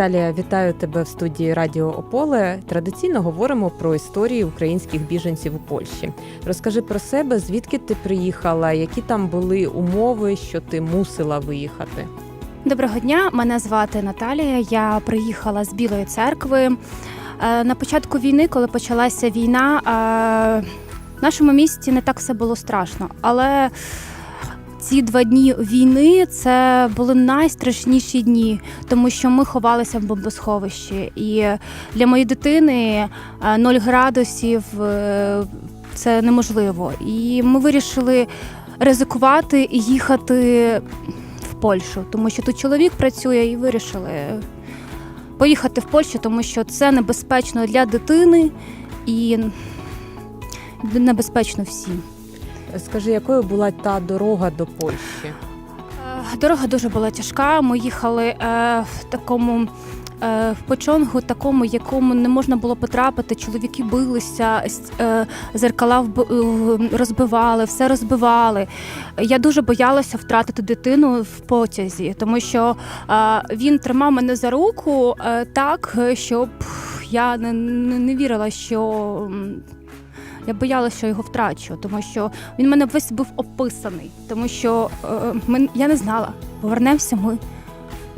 Наталія, вітаю тебе в студії Радіо Ополе. Традиційно говоримо про історії українських біженців у Польщі. Розкажи про себе, звідки ти приїхала, які там були умови, що ти мусила виїхати. Доброго дня, мене звати Наталія. Я приїхала з Білої церкви. Е, На початку війни, коли почалася війна, е, в нашому місті не так все було страшно. Але ці два дні війни це були найстрашніші дні, тому що ми ховалися в бомбосховищі. І для моєї дитини е, 0 градусів е, це неможливо. І ми вирішили ризикувати і їхати в Польщу, тому що тут чоловік працює і вирішили поїхати в Польщу, тому що це небезпечно для дитини і небезпечно всім. Скажи, якою була та дорога до Польщі? Е, Дорога дуже була тяжка. Ми їхали е, в такому. е, В почонгу такому, якому не можна було потрапити, чоловіки билися, е, зеркала вб- розбивали, все розбивали. Я дуже боялася втратити дитину в потязі, тому що він тримав мене за руку так, щоб я не, вірила, що я боялася, що його втрачу, тому що він мене весь був описаний, тому що е, ми, я не знала, повернемося ми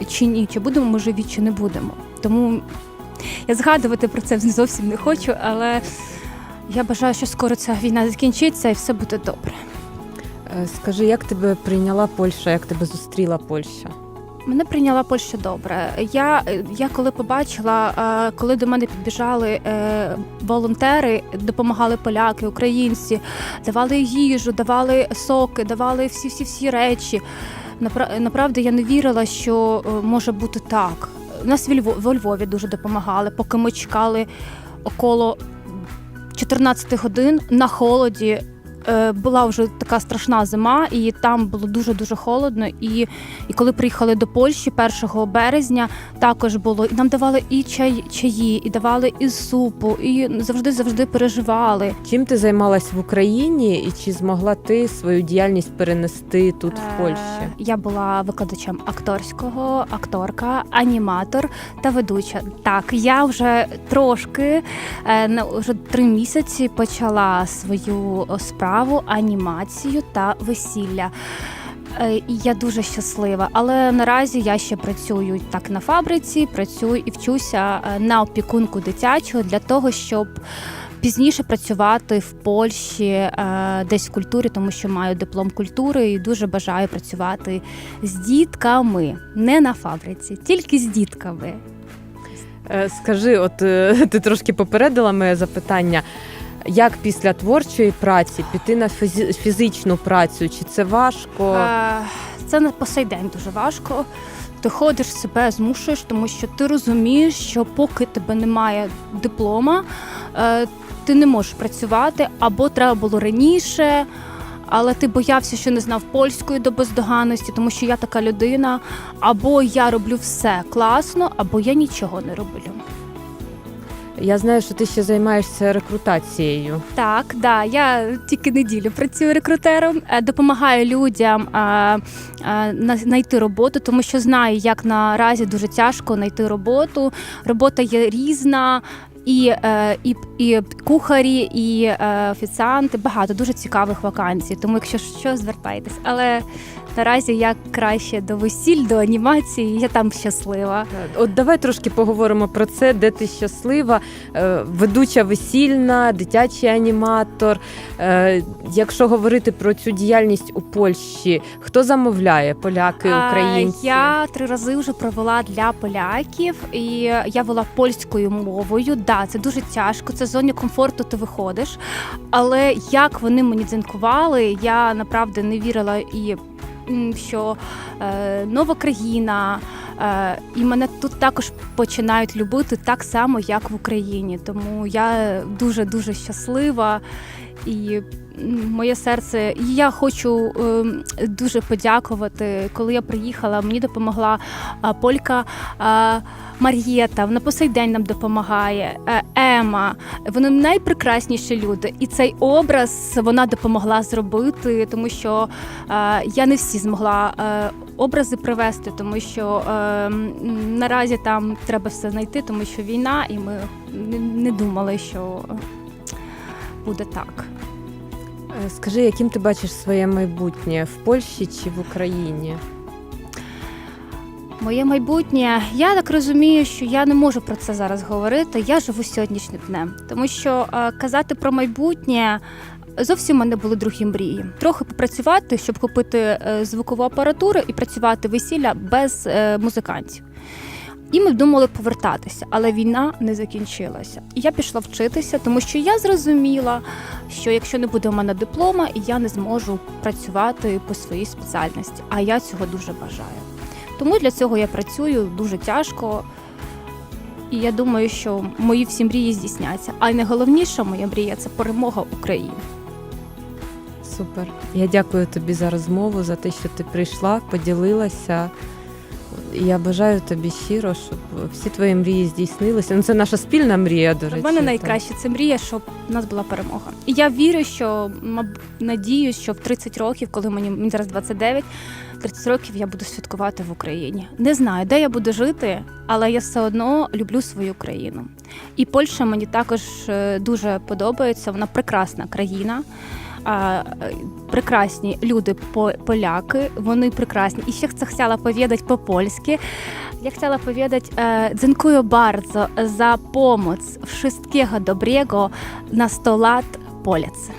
чи ні, чи будемо ми живі, чи не будемо. Тому я згадувати про це зовсім не хочу, але я бажаю, що скоро ця війна закінчиться і все буде добре. Е, Скажи, як тебе прийняла Польща, як тебе зустріла Польща? Мене прийняла Польща добре. Я, я коли побачила, е, коли до мене підбіжали е, волонтери, допомагали поляки, українці, давали їжу, давали соки, давали всі всі всі речі. Напра- Направду я не вірила, що е, може бути так. Нас во Львові дуже допомагали, поки ми чекали около 14 годин на холоді. Е, Була вже така страшна зима, і там було дуже дуже холодно. І, і коли приїхали до Польщі 1 березня, також було і нам давали і чай, чаї, і давали і супу, і завжди завжди переживали. Чим ти займалась в Україні, і чи змогла ти свою діяльність перенести тут, в Польщі? Е, Я була викладачем акторського, акторка, аніматор та ведуча. Так, я вже трошки е, вже три місяці почала свою о, справу, анімацію та весілля. Е, я дуже щаслива, але наразі я ще працюю так на фабриці, працюю і вчуся е, на опікунку дитячого для того, щоб пізніше працювати в Польщі е, десь в культурі, тому що маю диплом культури і дуже бажаю працювати з дітками, не на фабриці, тільки з дітками. Скажи, от ти трошки попередила моє запитання. Як після творчої праці піти на фізичну працю? Чи це важко? Е, Це на по сей день дуже важко. Ти ходиш себе, змушуєш, тому що ти розумієш, що поки тебе немає диплома, е, ти не можеш працювати, або треба було раніше. Але ти боявся, що не знав польської до бездоганності, тому що я така людина. Або я роблю все класно, або я нічого не роблю. Я знаю, що ти ще займаєшся рекрутацією. Так, да, я тільки неділю працюю рекрутером, е, допомагаю людям на- знайти роботу, тому що знаю, як наразі дуже тяжко знайти роботу. Робота є різна. І, е, і, і кухарі, і е, офіціанти багато дуже цікавих вакансій. Тому, якщо що, звертайтесь. Але наразі я краще до весіль, до анімації. Я там щаслива. От давай трошки поговоримо про це, де ти щаслива, Е, ведуча весільна, дитячий аніматор. Якщо говорити про цю діяльність у Польщі, хто замовляє? Поляки, українці? Я три рази вже провела для поляків, і я вела польською мовою. Да, це дуже тяжко. Це з зоні комфорту. Ти виходиш. Але як вони мені дзвінкували, я направду не вірила і. Що е, нова країна, е, і мене тут також починають любити так само, як в Україні. Тому я дуже дуже щаслива і моє серце. Я хочу ем, дуже подякувати. Коли я приїхала, мені допомогла полька Мар'єта. Вона по сей день нам допомагає. е, Ема. Вони найпрекрасніші люди. І цей образ вона допомогла зробити, тому що е, я не всі змогла. е, образи привести, тому що е, наразі там треба все знайти, тому що війна, і ми не думали, що буде так. Е, Скажи, яким ти бачиш своє майбутнє в Польщі чи в Україні? Моє майбутнє, я так розумію, що я не можу про це зараз говорити. Я живу сьогоднішнім днем, тому що е, казати про майбутнє. Зовсім у мене були другі мрії. Трохи попрацювати, щоб купити е, звукову апаратуру і працювати весілля без е, музикантів. І ми думали повертатися, але війна не закінчилася. І я пішла вчитися, тому що я зрозуміла, що якщо не буде у мене диплома, я не зможу працювати по своїй спеціальності. А я цього дуже бажаю. Тому для цього я працюю дуже тяжко. І я думаю, що мої всі мрії здійсняться. А найголовніша моя мрія це перемога України. Супер. Я дякую тобі за розмову, за те, що ти прийшла, поділилася. Я бажаю тобі щиро, щоб всі твої мрії здійснилися. Ну, це наша спільна мрія, до У речі. мене так. найкраще це мрія, щоб у нас була перемога. І я вірю, що надіюсь, що в 30 років, коли мені, мені зараз 29, 30 років я буду святкувати в Україні. Не знаю, де я буду жити, але я все одно люблю свою країну. І Польща мені також е, дуже подобається. Вона прекрасна країна. Е, прекрасні люди по- поляки, вони прекрасні. І ще powiedzieć po polsku. Ja chciała powiedzieć, e, dziękuję bardzo za pomoc. Wszystkiego dobrego na 100 lat Polacy.